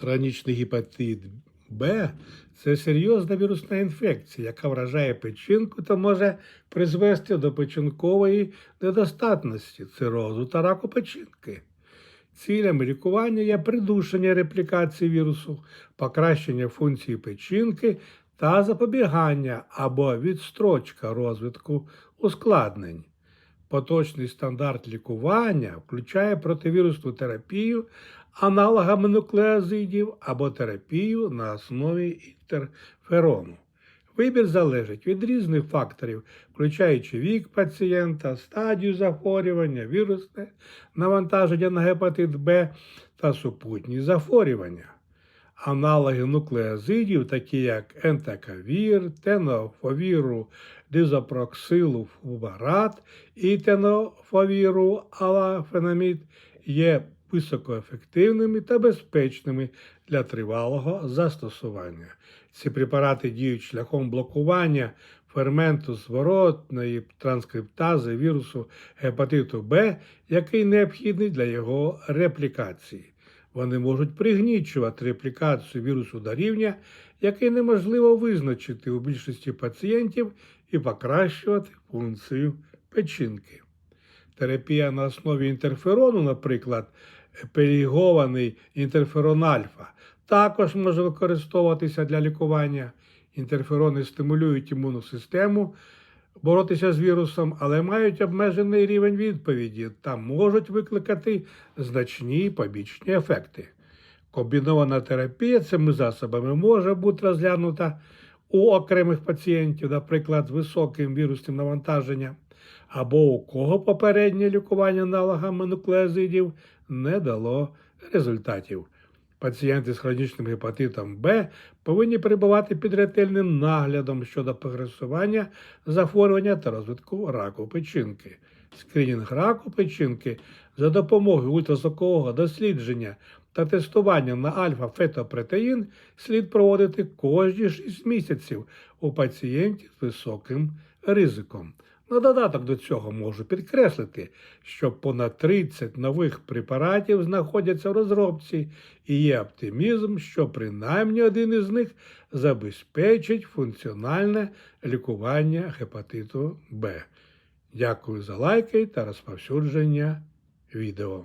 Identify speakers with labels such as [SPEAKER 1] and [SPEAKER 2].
[SPEAKER 1] Хронічний гепатит Б це серйозна вірусна інфекція, яка вражає печінку та може призвести до печінкової недостатності, цирозу та раку печінки. Цілями лікування є придушення реплікації вірусу, покращення функції печінки та запобігання або відстрочка розвитку ускладнень. Поточний стандарт лікування включає противірусну терапію аналогами нуклеозидів або терапію на основі інтерферону. Вибір залежить від різних факторів, включаючи вік пацієнта, стадію захворювання, вірусне навантаження на гепатит Б та супутні захворювання. Аналоги нуклеозидів, такі як ентакавір, тенофовіру, дизопроксилу фубарат і тенофовіру алафенамід, є високоефективними та безпечними для тривалого застосування. Ці препарати діють шляхом блокування ферменту зворотної транскриптази вірусу гепатиту Б, який необхідний для його реплікації. Вони можуть пригнічувати реплікацію вірусу до рівня, який неможливо визначити у більшості пацієнтів і покращувати функцію печінки. Терапія на основі інтерферону, наприклад, пелігований інтерферон альфа, також може використовуватися для лікування. Інтерферони стимулюють імунну систему боротися з вірусом, але мають обмежений рівень відповіді та можуть викликати значні побічні ефекти. Комбінована терапія цими засобами може бути розглянута у окремих пацієнтів, наприклад, з високим вірусним навантаженням, або у кого попереднє лікування аналогами нуклеозидів не дало результатів. Пацієнти з хронічним гепатитом Б повинні перебувати під ретельним наглядом щодо прогресування захворювання та розвитку раку печінки. Скринінг раку печінки за допомогою ультразвукового дослідження та тестування на альфа-фетопротеїн слід проводити кожні 6 місяців у пацієнтів з високим ризиком. На додаток до цього можу підкреслити, що понад 30 нових препаратів знаходяться в розробці, і є оптимізм, що принаймні один із них забезпечить функціональне лікування гепатиту Б. Дякую за лайки та розповсюдження відео.